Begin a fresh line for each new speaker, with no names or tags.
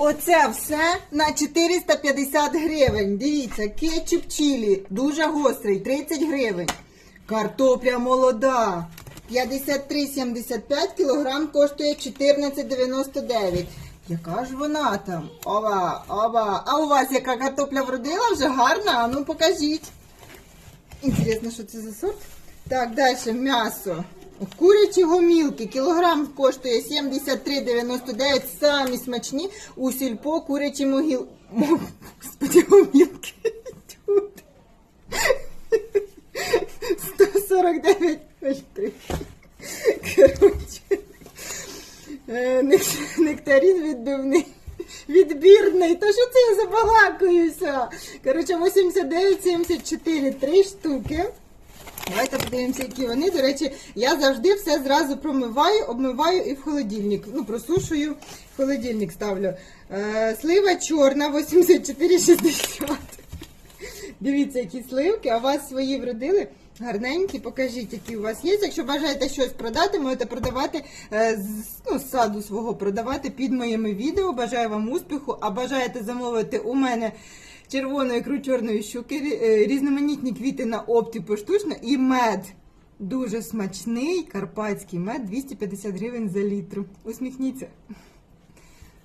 Оце все на 450 гривень. Дивіться, кетчуп чилі, дуже гострий, 30 гривень. Картопля молода. 53,75 кілограм коштує 14,99. Яка ж вона там? Ова, ова. А у вас яка картопля вродила вже гарна? Ну покажіть. Інтересно, що це за сорт? Так, далі м'ясо. Курячі гомілки. Кілограм коштує 73,99. Самі смачні у сільпо курячі могіл. Мо- Господи, гомілки. Тут. 149. Ой, три. Коротше. Е, відбивний. Відбірний. Та що це я забалакаюся? Коротше, 89,74. Три штуки. Давайте подивимося, які вони. До речі, я завжди все зразу промиваю, обмиваю і в холодильник. Ну, просушую, в холодильник ставлю. Е, слива чорна, 84,60. Дивіться, які сливки, а вас свої вродили. Гарненькі, покажіть, які у вас є. Якщо бажаєте щось продати, можете продавати е, ну, з саду свого продавати під моїми відео. Бажаю вам успіху, а бажаєте замовити у мене червоної ікру чорної щуки, е, різноманітні квіти на опті поштучно і мед. Дуже смачний карпатський мед 250 гривень за літру. Усміхніться.